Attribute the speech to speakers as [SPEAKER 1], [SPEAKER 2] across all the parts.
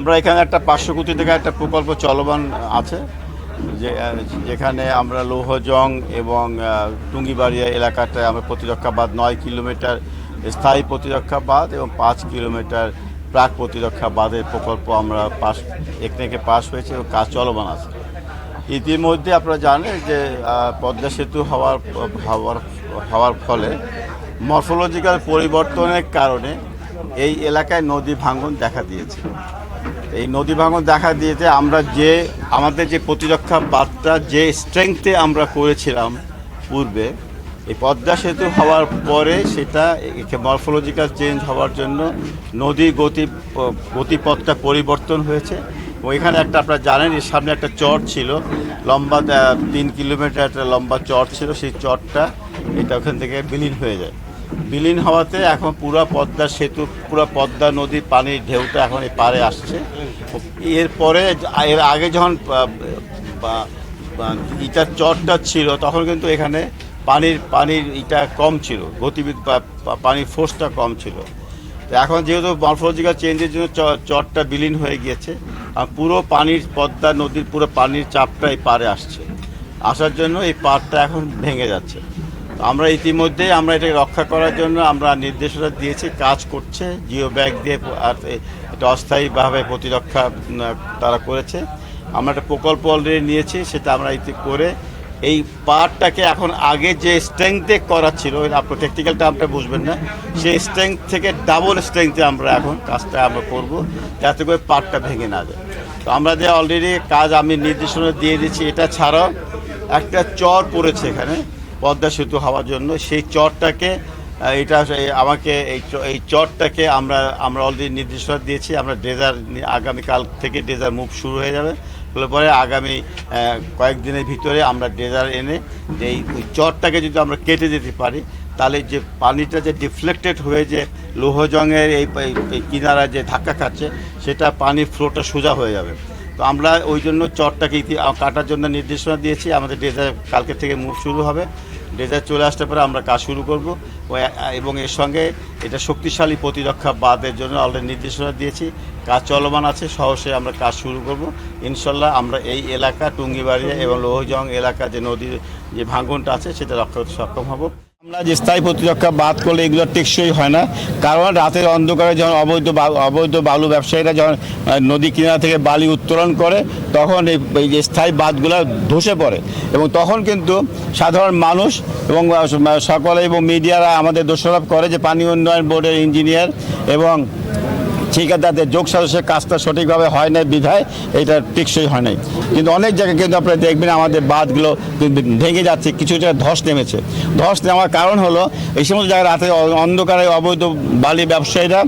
[SPEAKER 1] আমরা এখানে একটা পাঁচশো কোটি টাকা একটা প্রকল্প চলমান আছে, যে, যেখানে আমরা লৌহজং এবং টুঙ্গিবাড়িয়া এলাকাটায় আমরা প্রতিরক্ষা বাঁধ নয় কিলোমিটার স্থায়ী প্রতিরক্ষা বাঁধ এবং পাঁচ কিলোমিটার প্রাক প্রতিরক্ষা বাঁধের প্রকল্প আমরা পাস একনেকে পাস হয়েছে এবং কাজ চলমান আছে। ইতিমধ্যে আপনারা জানেন যে পদ্মা সেতু হওয়ার হওয়ার হওয়ার ফলে মরফোলজিক্যাল পরিবর্তনের কারণে এই এলাকায় নদী ভাঙন দেখা দিয়েছে। এই নদী ভাঙন দেখা দিয়েছে, আমরা যে, আমাদের যে প্রতিরক্ষা বার্তা, যে স্ট্রেংথে আমরা করেছিলাম পূর্বে, এই পদ্মা সেতু হওয়ার পরে সেটা মরফোলজিক্যাল চেঞ্জ হওয়ার জন্য নদী গতি, গতিপথটা পরিবর্তন হয়েছে। এখানে একটা আপনারা জানেন, এর সামনে একটা চর ছিল, লম্বা তিন কিলোমিটার একটা লম্বা চর ছিল, সেই চরটা এটা ওখান থেকে বিলীন হয়ে যায়। বিলীন হওয়াতে এখন পুরো পদ্মা সেতু, পুরো পদ্মা নদীর পানির ঢেউটা এখন এই পারে আসছে। এরপরে এর আগে যখন ইটার চরটা ছিল, তখন কিন্তু এখানে পানির পানির ইটা কম ছিল গতিবিদ পানির ফোর্সটা কম ছিল। এখন যেহেতু মরফোলজিক্যাল চেঞ্জের জন্য চরটা বিলীন হয়ে গিয়েছে, আর পুরো পানির, পদ্মা নদীর পুরো পানির চাপটা এই পারে আসছে। আসার জন্য এই পাড়টা এখন ভেঙে যাচ্ছে। আমরা ইতিমধ্যে আমরা এটাকে রক্ষা করার জন্য আমরা নির্দেশনা দিয়েছি, কাজ করছে, জিও ব্যাগ দিয়ে আর এটা অস্থায়ীভাবে প্রতিরক্ষা তারা করেছে। আমরা একটা প্রকল্প অলরেডি নিয়েছি, সেটা আমরা ইতি, করে এই পার্টটাকে এখন আগে যে স্ট্রেংথে করা ছিল আপনার টেকনিক্যাল টার্মটা বুঝবেন না, সেই স্ট্রেংথ থেকে ডাবল স্ট্রেংথে আমরা এখন কাজটা আমরা করব, যাতে করে পার্টটা ভেঙে না যায়। তো আমরা যে অলরেডি কাজ আমি নির্দেশনা দিয়ে দিচ্ছি এটা ছাড়াও একটা চর পড়েছে এখানে। পদ্মা সেতু হওয়ার জন্য সেই চরটাকে এটা আমাকে এই এই চরটাকে আমরা আমরা অলরেডি নির্দেশনা দিয়েছি, আমরা ডেজার আগামীকাল থেকে ডেজার মুভ শুরু হয়ে যাবে। বলে পরে আগামী কয়েকদিনের ভিতরে আমরা ডেজার এনে এই ওই চরটাকে যদি আমরা কেটে দিতে পারি, তাহলে যে পানিটা যে ডিফ্লেক্টেড হয়ে যে এই- এই কিনারা যে ধাক্কা খাচ্ছে, সেটা পানির ফ্লোটা সোজা হয়ে যাবে। তো আমরা ওই জন্য চরটাকে কাটার জন্য নির্দেশনা দিয়েছি। আমাদের ডেজার কালকে থেকে মুভ শুরু হবে। ডেজার চলে আসতে পরে আমরা কাজ শুরু করব। এবং এর সঙ্গে এটা শক্তিশালী প্রতিরক্ষা বাদের জন্য অলরেডি নির্দেশনা দিয়েছি। কাজ চলমান আছে, সহসে আমরা কাজ শুরু করব। ইনশাল্লাহ আমরা এই এলাকা, টুঙ্গিবাড়িয়া এবং লোহজং এলাকা যে নদীর যে ভাঙনটা আছে, সেটা রক্ষা সক্ষম হব। আমরা যে স্থায়ী প্রতিরক্ষা বাদ করলে এগুলো টেকসই হয় না। কারণ রাতের অন্ধকারে যখন অবৈধ অবৈধ বালু ব্যবসায়ীরা যখন নদী কিনারা থেকে বালি উত্তোলন করে, তখন এই যে স্থায়ী বাঁধগুলো ধসে পড়ে। এবং তখন কিন্তু সাধারণ মানুষ এবং সকলে এবং মিডিয়ারা আমাদের দোষারোপ করে যে পানি উন্নয়ন বোর্ডের ইঞ্জিনিয়ার এবং ঠিকাদারদের যোগ সাজসের কাজটা সঠিকভাবে হয় নাই, বিধায় এটা টেকসই হয় নাই। কিন্তু অনেক জায়গায় কিন্তু আপনারা দেখবেন আমাদের বাঁধগুলো ভেঙে যাচ্ছে কিছু জায়গায় ধস নেমেছে। ধস নেওয়ার কারণ হলো, এই সমস্ত জায়গায় রাতে অন্ধকারে অবৈধ বালি ব্যবসায়ীরা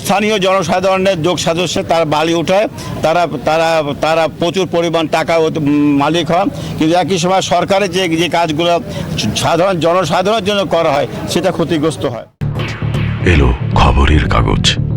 [SPEAKER 1] স্থানীয় জনসাধারণের যোগ সাজস্যে তারা বালি উঠায়, তারা তারা তারা প্রচুর পরিমাণ টাকা মালিক হন। কিন্তু একই সময় সরকারের যে যে কাজগুলো সাধারণ, জনসাধারণের জন্য করা হয়, সেটা ক্ষতিগ্রস্ত হয়।
[SPEAKER 2] এলো খবরের কাগজ।